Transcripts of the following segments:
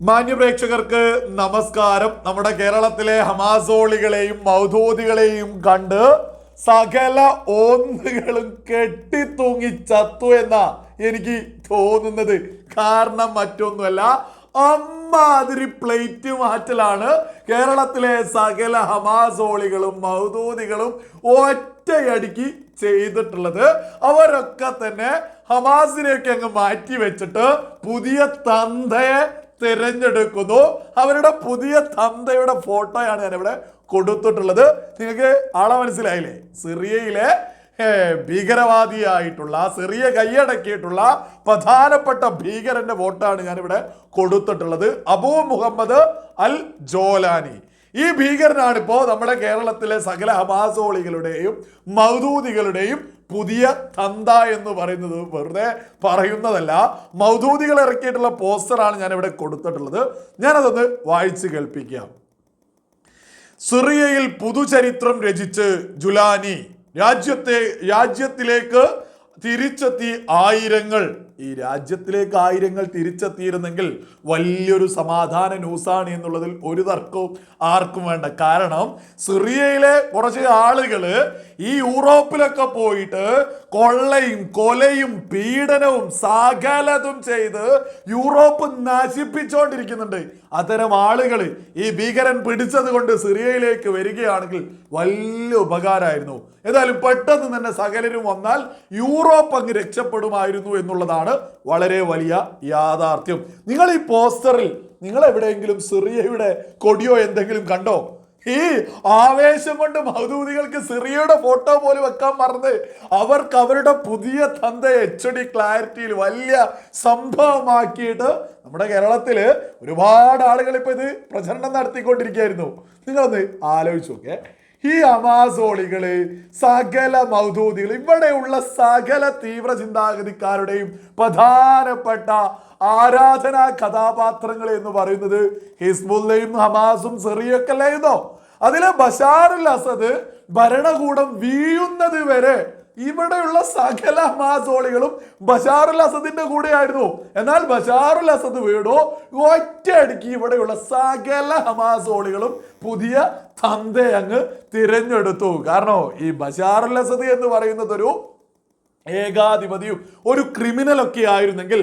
മാന്യപ്രേക്ഷകർക്ക് നമസ്കാരം. നമ്മുടെ കേരളത്തിലെ ഹമാസോളികളെയും മൗധോദികളെയും കണ്ട് സകല ഓന്നുകളും കെട്ടിത്തൂങ്ങി ചത്തു എന്ന എനിക്ക് തോന്നുന്നത്. കാരണം മറ്റൊന്നുമല്ല അമ്മാതിരി പ്ലേറ്റ് മാറ്റലാണ് കേരളത്തിലെ സകല ഹമാസോളികളും മൗദൂദികളും ഒറ്റയടിക്ക് ചെയ്തിട്ടുള്ളത്. അവരൊക്കെ തന്നെ ഹമാസിനെയൊക്കെ അങ്ങ് മാറ്റി വെച്ചിട്ട് പുതിയ തന്തയെ തിരഞ്ഞെടുക്കുന്നു. അവരുടെ പുതിയ തന്തയുടെ ഫോട്ടോയാണ് ഞാൻ ഇവിടെ കൊടുത്തിട്ടുള്ളത്. നിങ്ങൾക്ക് ആളെ മനസ്സിലായില്ലേ? സിറിയയിലെ ഭീകരവാദിയായിട്ടുള്ള സിറിയ കൈയടക്കിയിട്ടുള്ള പ്രധാനപ്പെട്ട ഭീകരന്റെ വോട്ടാണ് ഞാനിവിടെ കൊടുത്തിട്ടുള്ളത്. അബൂ മുഹമ്മദ് അൽ ജോലാനി ഈ ഭീകരനാണ് ഇപ്പോൾ നമ്മുടെ കേരളത്തിലെ സകല ഹമാസോളികളുടെയും മൗദൂദികളുടെയും പുതിയ തന്ത എന്ന് പറയുന്നത് വെറുതെ പറയുന്നതല്ല. മൗദൂദികൾ ഇറക്കിയിട്ടുള്ള പോസ്റ്ററാണ് ഞാൻ ഇവിടെ കൊടുത്തിട്ടുള്ളത്. ഞാനതൊന്ന് വായിച്ച് കേൾപ്പിക്കാം. സിറിയയിൽ പുതുചരിത്രം രചിച്ച് ജുലാനി രാജ്യത്തെ രാജ്യത്തിലേക്ക് തിരിച്ചെത്തി ആയിരങ്ങൾ. ഈ രാജ്യത്തിലേക്ക് ആയിരങ്ങൾ തിരിച്ചെത്തിയിരുന്നെങ്കിൽ വലിയൊരു സമാധാന ന്യൂസാണ് എന്നുള്ളതിൽ ഒരു തർക്കവും ആർക്കും വേണ്ട. കാരണം സിറിയയിലെ കുറച്ച് ആളുകൾ ഈ യൂറോപ്പിലൊക്കെ പോയിട്ട് കൊള്ളയും കൊലയും പീഡനവും സാകലതും ചെയ്ത് യൂറോപ്പ് നശിപ്പിച്ചുകൊണ്ടിരിക്കുന്നുണ്ട് അത്തരം ആളുകൾ ഈ ഭീകരൻ പിടിച്ചത് കൊണ്ട് സിറിയയിലേക്ക് വരികയാണെങ്കിൽ വലിയ ഉപകാരമായിരുന്നു. ഏതായാലും പെട്ടെന്ന് തന്നെ സകലരും വന്നാൽ യൂറോപ്പ് അങ്ങ് രക്ഷപ്പെടുമായിരുന്നു എന്നുള്ളതാണ് വളരെ വലിയ യാഥാർത്ഥ്യം. നിങ്ങൾ ഈ പോസ്റ്ററിൽ നിങ്ങൾ എവിടെയെങ്കിലും സിറിയയുടെ കൊടിയോ എന്തെങ്കിലും കണ്ടോ? ഈ ആവേശം കൊണ്ട് മൗദൂദികൾക്ക് സിറിയയുടെ ഫോട്ടോ പോലും വെക്കാൻ മറന്ന് അവർക്ക് അവരുടെ പുതിയ തന്ത എച്ച് ഡി ക്ലാരിറ്റിയിൽ വലിയ സംഭവമാക്കിയിട്ട് നമ്മുടെ കേരളത്തിൽ ഒരുപാട് ആളുകൾ ഇപ്പൊ ഇത് പ്രചരണം നടത്തിക്കൊണ്ടിരിക്കുകയായിരുന്നു. നിങ്ങളൊന്ന് ആലോചിച്ചു നോക്കേ ഈ അമാസോളികൾ സകല മൗദൂദികൾ ഇവിടെയുള്ള സകല തീവ്ര ചിന്താഗതിക്കാരുടെയും പ്രധാനപ്പെട്ട ആരാധനാ കഥാപാത്രങ്ങൾ എന്ന് പറയുന്നത് ഹിസ്ബുല്ലയും ഹമാസും സിറിയൊക്കെ അല്ലായിരുന്നോ അതിലെ ബഷാറുൽ അസദ് ഭരണകൂടം വീഴുന്നത് വരെ ഇവിടെയുള്ള സകല മാസോളികളും ബഷാറുൽ അസദിന്റെ കൂടെയായിരുന്നു. എന്നാൽ ബഷാറുൽ അസദ് വീടോ ഒറ്റയടിക്ക് ഇവിടെയുള്ള സകല ഹമാസോളികളും പുതിയ തന്തയങ്ങ് തിരഞ്ഞെടുത്തു. കാരണം ഈ ബഷാറുൽ അസദ് എന്ന് പറയുന്നത് ഒരു ഏകാധിപതിയും ഒരു ക്രിമിനൽ ഒക്കെ ആയിരുന്നെങ്കിൽ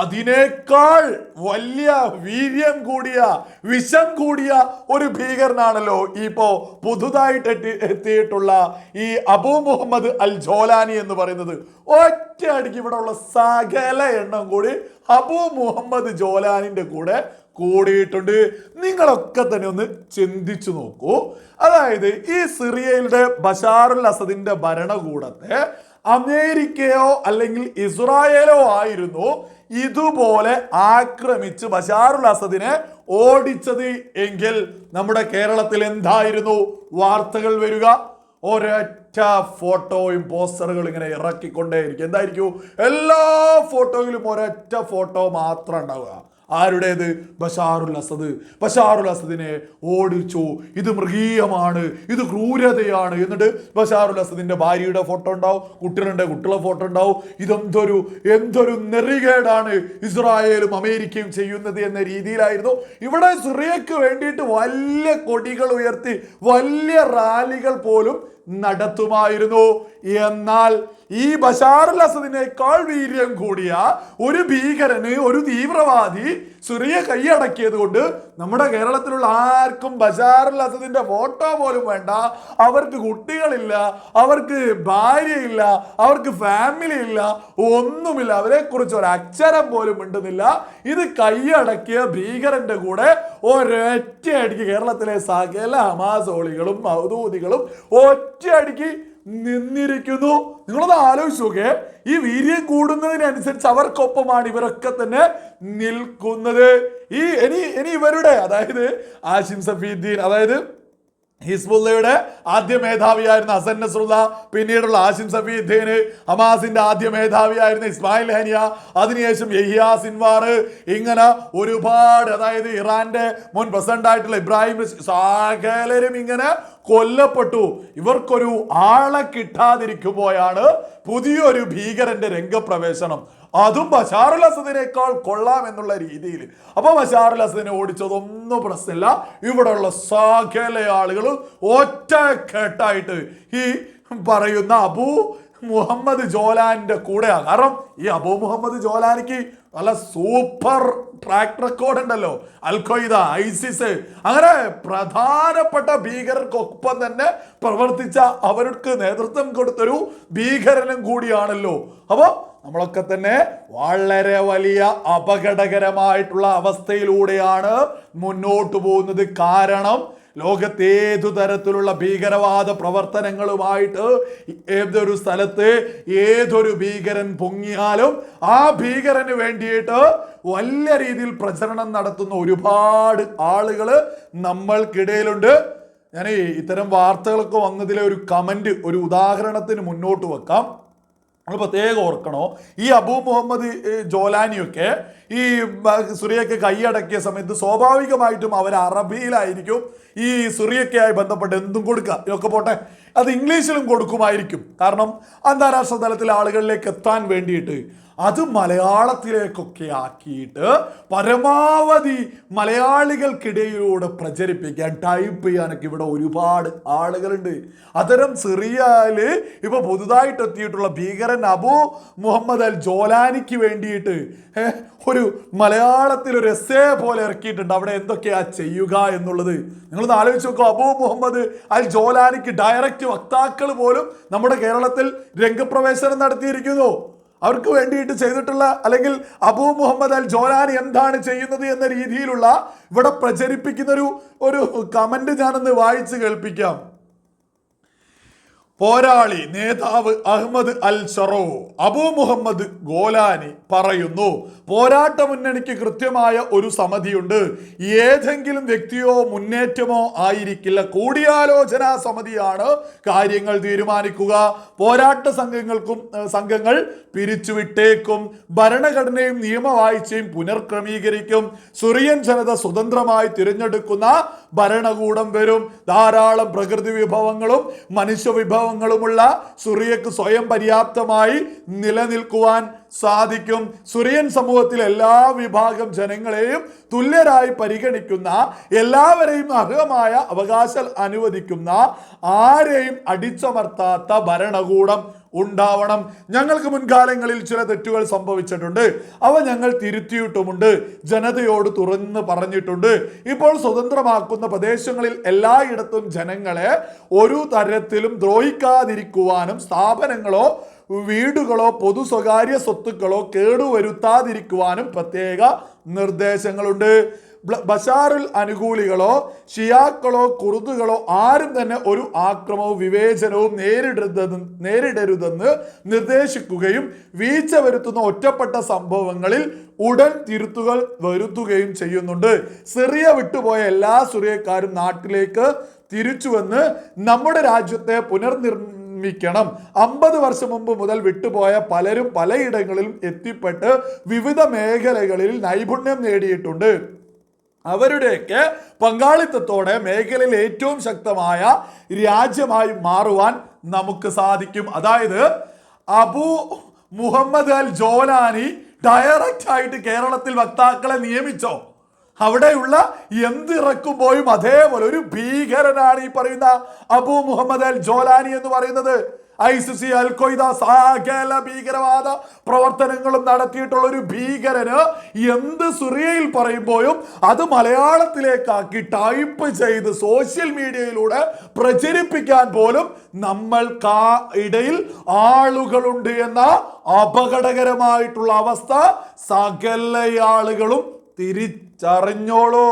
അതിനേക്കാൾ വലിയ വീര്യം കൂടിയ വിഷം കൂടിയ ഒരു ഭീകരനാണല്ലോ ഇപ്പോ പുതുതായിട്ട് എത്തി എത്തിയിട്ടുള്ള ഈ അബു മുഹമ്മദ് അൽ ജോലാനി എന്ന് പറയുന്നത്. ഒറ്റ അടിക്ക് ഇവിടെ ഉള്ള സകല എണ്ണം കൂടി അബു മുഹമ്മദ് ജോലാനിന്റെ കൂടെ കൂടിയിട്ടുണ്ട്. നിങ്ങളൊക്കെ തന്നെ ഒന്ന് ചിന്തിച്ചു നോക്കൂ. അതായത് ഈ സിറിയയിലെ ബഷാറുൽ അസദിന്റെ ഭരണകൂടത്തെ അമേരിക്കയോ അല്ലെങ്കിൽ ഇസ്രായേലോ ആയിരുന്നു ഇതുപോലെ ആക്രമിച്ച് ബഷാറുൽ അസദിനെ ഓടിച്ചത് എങ്കിൽ നമ്മുടെ കേരളത്തിൽ എന്തായിരുന്നു? വാർത്തകൾ വരിക. ഒരൊറ്റ ഫോട്ടോയും പോസ്റ്ററുകൾ ഇങ്ങനെ ഇറക്കിക്കൊണ്ടേയിരിക്കും. എന്തായിരിക്കും? എല്ലാ ഫോട്ടോയിലും ഒരൊറ്റ ഫോട്ടോ മാത്രം ഉണ്ടാവുക. ആരുടേത്? ബഷാറുൽ അസദ്. ബഷാറുൽ അസദിനെ ഓടിച്ചു. ഇത് മൃഗീയമാണ്. ഇത് ക്രൂരതയാണ്. എന്നിട്ട് ബഷാറുൽ അസദിന്റെ ഭാര്യയുടെ ഫോട്ടോ ഉണ്ടാവും. കുട്ടികളുടെ കുട്ടികളെ ഫോട്ടോ ഉണ്ടാവും. ഇതെന്തൊരു എന്തൊരു നെറികേടാണ് ഇസ്രായേലും അമേരിക്കയും ചെയ്യുന്നത് എന്ന രീതിയിലായിരുന്നു. ഇവിടെ സിറിയക്ക് വേണ്ടിയിട്ട് വലിയ കൊടികൾ ഉയർത്തി വലിയ റാലികൾ പോലും നടത്തുമായിരുന്നു. എന്നാൽ ഈ ബഷാറുൽ അസദിനേക്കാൾ വീര്യം കൂടിയ ഒരു ഭീകരന് ഒരു തീവ്രവാദി സിറിയ കൈയടക്കിയത് കൊണ്ട് നമ്മുടെ കേരളത്തിലുള്ള ആർക്കും ബഷാറുൽ അസദിന്റെ ഫോട്ടോ പോലും വേണ്ട. അവർക്ക് കുട്ടികളില്ല അവർക്ക് ഭാര്യയില്ല അവർക്ക് ഫാമിലി ഇല്ല ഒന്നുമില്ല. അവരെ കുറിച്ച് ഒരു അക്ഷരം പോലും മിണ്ടുന്നില്ല. ഇത് കൈയടക്കിയ ഭീകരന്റെ കൂടെ ഒരൊറ്റയടിക്ക് കേരളത്തിലെ സകല ഹമാസോളികളും മൗദൂദികളും ഒറ്റയടിക്ക് നിന്നിരിക്കുന്നു. നിങ്ങളൊന്ന് ആലോചിച്ച് നോക്കേ ഈ വീര്യം കൂടുന്നതിനനുസരിച്ച് അവർക്കൊപ്പമാണ് ഇവരൊക്കെ തന്നെ നിൽക്കുന്നത്. ഈ ഇനി ഇനി ഇവരുടെ അതായത് ആശിം സഫീദ്ദീൻ അതായത് ഹിസ്ബുള്ളയുടെ ആദ്യ മേധാവിയായിരുന്ന ഹസൻ നസ്രുല്ല പിന്നീടുള്ള ആഷിം സഫീദ്ദീന് ഹമാസിന്റെ ആദ്യ മേധാവിയായിരുന്ന ഇസ്മായിൽ ഹനിയ അതിനുശേഷം യഹിയ സിൻവാർ ഇങ്ങനെ ഒരുപാട് അതായത് ഇറാന്റെ മുൻ പ്രസിഡന്റ് ആയിട്ടുള്ള ഇബ്രാഹിം സാഗലരും ഇങ്ങനെ കൊല്ലപ്പെട്ടു. ഇവർക്കൊരു ആളെ കിട്ടാതിരിക്കുമ്പോഴാണ് പുതിയൊരു ഭീകരന്റെ രംഗപ്രവേശനം. അതും ബഷാറുൽ അസദിനേക്കാൾ കൊള്ളാം എന്നുള്ള രീതിയിൽ. അപ്പൊ ബഷാറുൽ അസദിനെ ഓടിച്ചതൊന്നും പ്രശ്നമില്ല. ഇവിടെയുള്ള സകല ആളുകൾ ഒറ്റക്കെട്ടായിട്ട് ഈ പറയുന്ന അബൂ മുഹമ്മദ് ജോലാന്റെ കൂടെയാണ്. കാരണം ഈ അബൂ മുഹമ്മദ് ജോലാനിക്ക് നല്ല സൂപ്പർ ട്രാക്ക് റെക്കോർഡ് ഉണ്ടല്ലോ. അൽഖയ്ദ ഐസിസ് അങ്ങനെ പ്രധാനപ്പെട്ട ഭീകരർക്കൊപ്പം തന്നെ പ്രവർത്തിച്ച അവർക്ക് നേതൃത്വം കൊടുത്തൊരു ഭീകരനും കൂടിയാണല്ലോ. അപ്പോൾ നമ്മളൊക്കെ തന്നെ വളരെ വലിയ അപകടകരമായിട്ടുള്ള അവസ്ഥയിലൂടെയാണ് മുന്നോട്ട് പോകുന്നത്. കാരണം ലോകത്തേതു തരത്തിലുള്ള ഭീകരവാദ പ്രവർത്തനങ്ങളുമായിട്ട് ഏതൊരു സ്ഥലത്ത് ഏതൊരു ഭീകരൻ പൊങ്ങിയാലും ആ ഭീകരന് വേണ്ടിയിട്ട് വലിയ രീതിയിൽ പ്രചരണം നടത്തുന്ന ഒരുപാട് ആളുകൾ നമ്മൾക്കിടയിലുണ്ട്. ഞാൻ ഇത്തരം വാർത്തകളൊക്കെ വന്നതിലെ ഒരു കമന്റ് ഒരു ഉദാഹരണത്തിന് മുന്നോട്ട് വെക്കാം. നമ്മൾ പ്രത്യേകം ഓർക്കണോ? ഈ അബൂ മുഹമ്മദ് ജോലാനിയൊക്കെ ഈ സുറിയക്ക് കൈയടക്കിയ സമയത്ത് സ്വാഭാവികമായിട്ടും അവർ അറബിയിലായിരിക്കും ഈ സുറിയക്കയായി ബന്ധപ്പെട്ട് എന്തും കൊടുക്കുക. ഇതൊക്കെ പോട്ടെ അത് ഇംഗ്ലീഷിലും കൊടുക്കുമായിരിക്കും. കാരണം അന്താരാഷ്ട്ര തലത്തിൽ ആളുകളിലേക്ക് എത്താൻ വേണ്ടിയിട്ട് അത് മലയാളത്തിലേക്കൊക്കെ ആക്കിയിട്ട് പരമാവധി മലയാളികൾക്കിടയിലൂടെ പ്രചരിപ്പിക്കാൻ ടൈപ്പ് ചെയ്യാനൊക്കെ ഇവിടെ ഒരുപാട് ആളുകളുണ്ട്. അത്തരം സിറിയയിൽ ഇപ്പൊ പുതുതായിട്ട് എത്തിയിട്ടുള്ള ഭീകരൻ അബു മുഹമ്മദ് അൽ ജോലാനിക്ക് വേണ്ടിയിട്ട് ഒരു മലയാളത്തിൽ ഒരു എസ്സേ പോലെ ഇറക്കിയിട്ടുണ്ട്. അവിടെ എന്തൊക്കെയാ ചെയ്യുക എന്നുള്ളത്. നിങ്ങളൊന്ന് ആലോചിച്ച് നോക്കൂ. അബു മുഹമ്മദ് അൽ ജോലാനിക്ക് ഡയറക്റ്റ് വക്താക്കൾ പോലും നമ്മുടെ കേരളത്തിൽ രംഗപ്രവേശനം നടത്തിയിരിക്കുന്നു. അവർക്ക് വേണ്ടിയിട്ട് ചെയ്തിട്ടുള്ള അല്ലെങ്കിൽ അബൂ മുഹമ്മദ് അൽ ജോലാനി എന്താണ് ചെയ്യുന്നത് എന്ന രീതിയിലുള്ള ഇവിടെ പ്രചരിപ്പിക്കുന്ന ഒരു ഒരു കമന്റ് ഞാനൊന്ന് വായിച്ച് കേൾപ്പിക്കാം. പോരാളി നേതാവ് Ahmed al Sharaa Abu Muhammad Golani പറയുന്നു പോരാട്ട മുന്നണിക്ക് കൃത്യമായ ഒരു സമിതിയുണ്ട്. ഏതെങ്കിലും വ്യക്തിയോ മുന്നേറ്റമോ ആയിരിക്കില്ല. കൂടിയാലോചന സമിതിയാണ് കാര്യങ്ങൾ തീരുമാനിക്കുക. പോരാട്ട സംഘങ്ങൾക്കും സംഘങ്ങൾ പിരിച്ചുവിട്ടേക്കും. ഭരണഘടനയും നിയമവാഴ്ചയും പുനർക്രമീകരിക്കും. സുറിയൻ ജനത സ്വതന്ത്രമായി തിരഞ്ഞെടുക്കുന്ന ഭരണകൂടം വരും. ധാരാളം പ്രകൃതി വിഭവങ്ങളും മനുഷ്യ വിഭവങ്ങളുമുള്ള സുറിയക്ക് സ്വയം പര്യാപ്തമായി നിലനിൽക്കുവാൻ സാധിക്കും. സുറിയൻ സമൂഹത്തിൽ എല്ലാ വിഭാഗം ജനങ്ങളെയും തുല്യരായി പരിഗണിക്കുന്ന എല്ലാവരെയും അർഹമായ അവകാശം അനുവദിക്കുന്ന ആരെയും അടിച്ചമർത്താത്ത ഭരണകൂടം ഉണ്ടാവണം. ഞങ്ങൾക്ക് മുൻകാലങ്ങളിൽ ചില തെറ്റുകൾ സംഭവിച്ചിട്ടുണ്ട്. അവ ഞങ്ങൾ തിരുത്തിയിട്ടുമുണ്ട്. ജനതയോട് തുറന്ന് പറഞ്ഞിട്ടുണ്ട്. ഇപ്പോൾ സ്വതന്ത്രമാക്കുന്ന പ്രദേശങ്ങളിൽ എല്ലായിടത്തും ജനങ്ങളെ ഒരു തരത്തിലും ദ്രോഹിക്കാതിരിക്കുവാനും സ്ഥാപനങ്ങളോ വീടുകളോ പൊതു സ്വകാര്യ സ്വത്തുക്കളോ കേടുവരുത്താതിരിക്കുവാനും പ്രത്യേക നിർദ്ദേശങ്ങളുണ്ട്. ബഷാറുൽ അനുകൂലികളോ ഷിയാക്കളോ കുറുതുകളോ ആരും തന്നെ ഒരു ആക്രമവും വിവേചനവും നേരിടരുതെന്ന് നേരിടരുതെന്ന് നിർദ്ദേശിക്കുകയും വീഴ്ച വരുത്തുന്ന ഒറ്റപ്പെട്ട സംഭവങ്ങളിൽ ഉടൻ തിരുത്തുകൾ വരുത്തുകയും ചെയ്യുന്നുണ്ട്. സിറിയ വിട്ടുപോയ എല്ലാ സിറിയക്കാരും നാട്ടിലേക്ക് തിരിച്ചുവെന്ന് നമ്മുടെ രാജ്യത്തെ പുനർനിർമ്മിക്കണം. അമ്പത് വർഷം മുമ്പ് മുതൽ വിട്ടുപോയ പലരും പലയിടങ്ങളിലും എത്തിപ്പെട്ട് വിവിധ മേഖലകളിൽ നൈപുണ്യം നേടിയിട്ടുണ്ട്. അവരുടെയൊക്കെ പങ്കാളിത്തത്തോടെ മേഖലയിൽ ഏറ്റവും ശക്തമായ രാജ്യമായി മാറുവാൻ നമുക്ക് സാധിക്കും. അതായത് Abu Muhammad al Jolani direct ആയിട്ട് കേരളത്തിൽ വക്താക്കളെ നിയമിച്ചോ. അവിടെയുള്ള എന്തിറക്കുമ്പോഴും അതേപോലെ ഒരു ഭീകരനാണ് ഈ പറയുന്ന അബു മുഹമ്മദ് അൽ ജോലാനി എന്ന് പറയുന്നത്. ഐസിസി അൽ ഖ്വയ്ദ സകല ഭീകരവാദ പ്രവർത്തനങ്ങളും നടത്തിയിട്ടുള്ള ഒരു ഭീകരന് എന്ത് സുറിയയിൽ പറയുമ്പോഴും അത് മലയാളത്തിലേക്കാക്കി ടൈപ്പ് ചെയ്ത് സോഷ്യൽ മീഡിയയിലൂടെ പ്രചരിപ്പിക്കാൻ പോലും നമ്മൾ കാ ഇടയിൽ ആളുകളുണ്ട് എന്ന അപകടകരമായിട്ടുള്ള അവസ്ഥ സകല ആളുകളും തിരിച്ചറിഞ്ഞോളൂ.